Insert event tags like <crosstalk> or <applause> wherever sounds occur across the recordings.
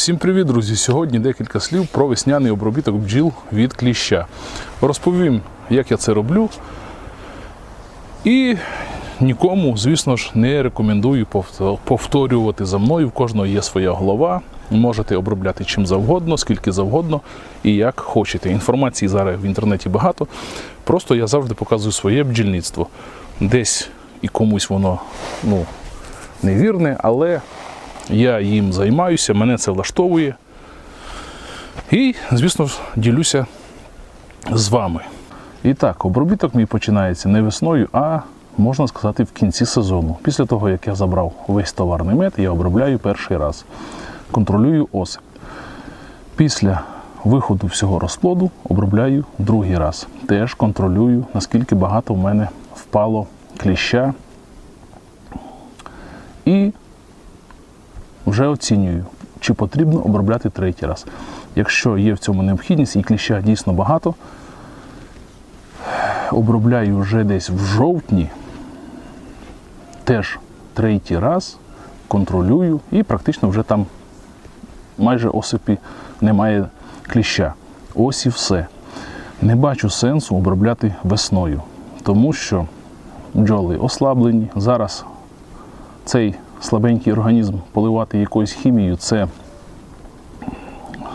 Всім привіт, друзі! Сьогодні декілька слів про весняний обробіток бджіл від кліща. Розповім, як я це роблю. І нікому, звісно ж, не рекомендую повторювати за мною. В кожного є своя голова. Можете обробляти чим завгодно, скільки завгодно і як хочете. Інформації зараз в інтернеті багато. Просто я завжди показую своє бджільництво. Десь і комусь воно ну, невірне, але я їм займаюся, мене це влаштовує. І, звісно ж, ділюся з вами. І так, обробіток мій починається не весною, а можна сказати в кінці сезону. Після того, як я забрав весь товарний мед, я обробляю перший раз. Контролюю осип. Після виходу всього розплоду обробляю другий раз. Теж контролюю, наскільки багато в мене впало кліща. І вже оцінюю, чи потрібно обробляти третій раз. Якщо є в цьому необхідність і кліща дійсно багато, обробляю вже десь в жовтні, теж третій раз контролюю і практично вже там майже осипі немає кліща. Ось і все. Не бачу сенсу обробляти весною, тому що бджоли ослаблені. Зараз цей слабенький організм поливати якоюсь хімією це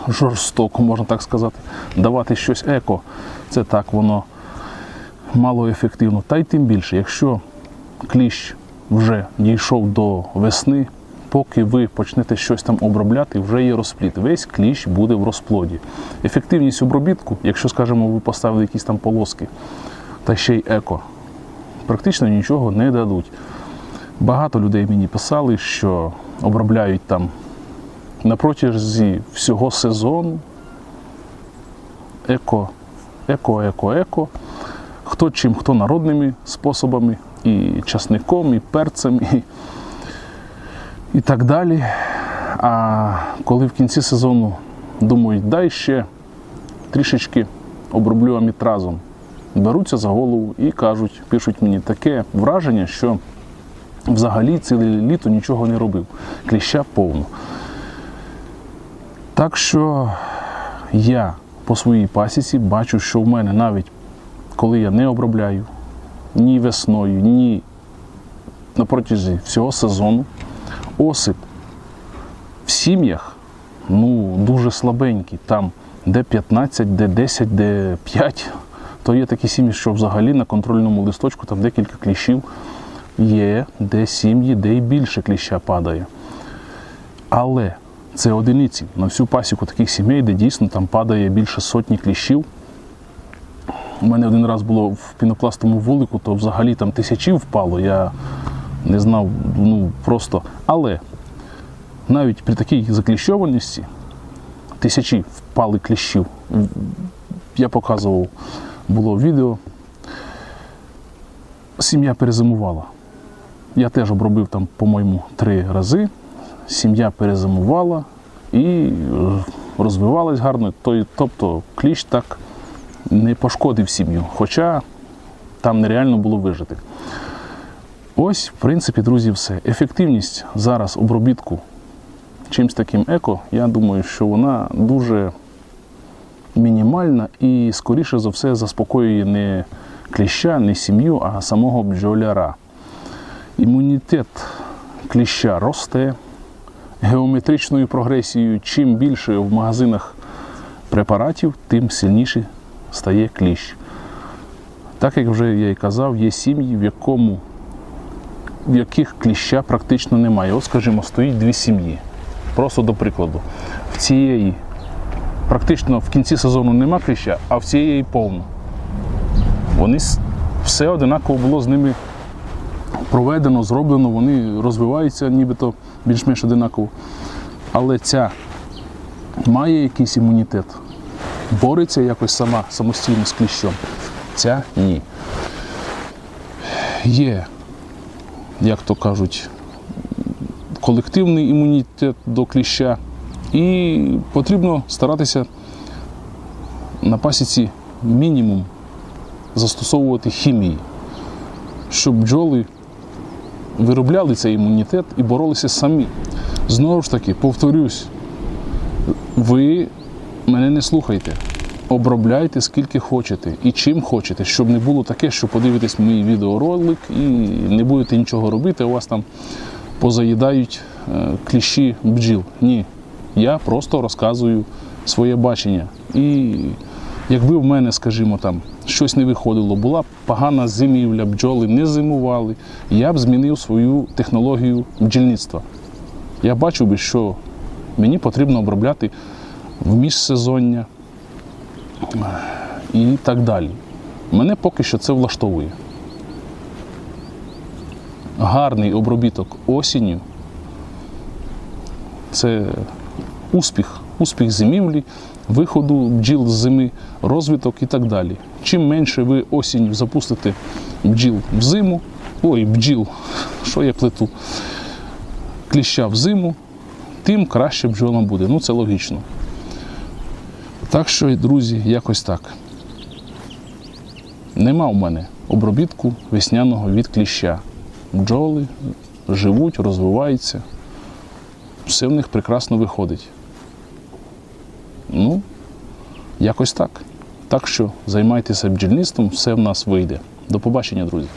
жорстоко, можна так сказати. Давати щось еко, це так воно мало ефективно. Та й тим більше, якщо кліщ вже дійшов до весни, поки ви почнете щось там обробляти, вже є розпліт. Весь кліщ буде в розплоді. Ефективність обробітку, якщо, скажімо, ви поставили якісь там полоски, та ще й еко, практично нічого не дадуть. Багато людей мені писали, що обробляють там на протязі всього сезону еко, еко, еко, еко. Хто чим, хто народними способами, і часником, і перцем, і, і так далі. А коли в кінці сезону думають, дай ще трішечки оброблю амітразом, беруться за голову і кажуть, пишуть мені таке враження, що взагалі ціле літо нічого не робив. Кліща повно. Так що я по своїй пасіці бачу, що в мене навіть коли я не обробляю ні весною, ні на протязі всього сезону, осип в сім'ях ну, дуже слабенький. Там де 15, де 10, де 5, то є такі сім'ї, що взагалі на контрольному листочку там декілька кліщів є, де сім'ї, де і більше кліща падає. Але це одиниці на всю пасіку таких сімей, де дійсно там падає більше сотні кліщів. У мене один раз було в пінопластовому вулику, то взагалі там тисячі впало. Я не знав, ну просто. Але навіть при такій закліщованості тисячі впали кліщів. Я показував, було відео. Сім'я перезимувала. Я теж обробив там, по-моєму, три рази. Сім'я перезимувала і е, розвивалась гарно. Тобто кліщ так не пошкодив сім'ю, хоча там нереально було вижити. Ось, в принципі, друзі, все. Ефективність зараз обробітку чимось таким еко, я думаю, що вона дуже мінімальна і, скоріше за все, заспокоює не кліща, не сім'ю, а самого бджоляра. Імунітет кліща росте геометричною прогресією. Чим більше в магазинах препаратів, тим сильніше стає кліщ. Так як вже я і казав, є сім'ї, в якому в яких кліща практично немає. От, скажімо, стоїть дві сім'ї. Просто до прикладу. В цієї практично в кінці сезону нема кліща, а в цієї повно. Вони все одинаково було з ними проведено, зроблено, вони розвиваються нібито більш-менш одинаково. Але ця має якийсь імунітет, бореться якось сама самостійно з кліщом. Ця ні. Є, як то кажуть, колективний імунітет до кліща, і потрібно старатися на пасіці мінімум застосовувати хімії, щоб бджоли виробляли цей імунітет і боролися самі. Знову ж таки, повторюсь, Ви мене не слухайте. Обробляйте скільки хочете і чим хочете, щоб не було таке, що подивитесь мій відеоролик і не будете нічого робити, у вас там позаїдають е, кліщі бджіл. Ні. Я просто розказую своє бачення. І якби в мене, скажімо, там щось не виходило, була погана зимівля, бджоли не зимували, я б змінив свою технологію бджільництва. Я бачив би, що мені потрібно обробляти в міжсезоння і так далі. Мене поки що це влаштовує. Гарний обробіток осінню це успіх, успіх зимівлі, виходу бджіл з зими, розвиток і так далі. Чим менше ви осінню запустите бджіл в зиму, ой, бджіл, <laughs> що я плету, кліща в зиму, тим краще бджолам буде. Ну це логічно. Так що, друзі, якось так. Нема у мене обробітку весняного від кліща. Бджоли живуть, розвиваються. Все в них прекрасно виходить. Ну, якось так. Так що займайтеся бджільництвом, все в нас вийде. До побачення, друзі.